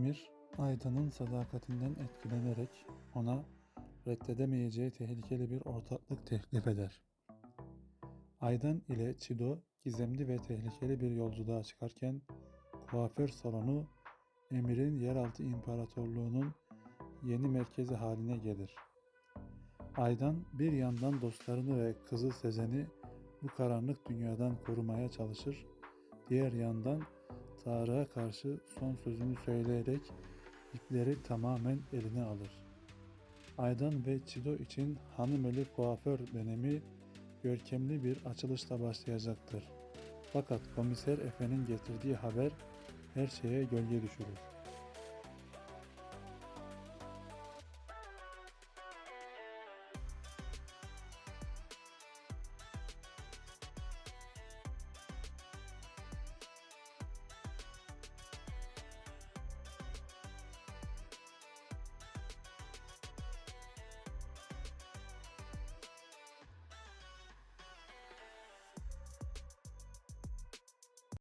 Emir, Aydan'ın sadakatinden etkilenerek ona reddedemeyeceği tehlikeli bir ortaklık teklif eder. Aydan ile Çido gizemli ve tehlikeli bir yolculuğa çıkarken kuaför salonu Emir'in yeraltı imparatorluğunun yeni merkezi haline gelir. Aydan bir yandan dostlarını ve kızı Sezen'i bu karanlık dünyadan korumaya çalışır, diğer yandan Tarık'a karşı son sözünü söyleyerek ipleri tamamen eline alır. Aydan ve Çido için Hanımeli kuaför dönemi görkemli bir açılışla başlayacaktır. Fakat komiser Efe'nin getirdiği haber her şeye gölge düşürür.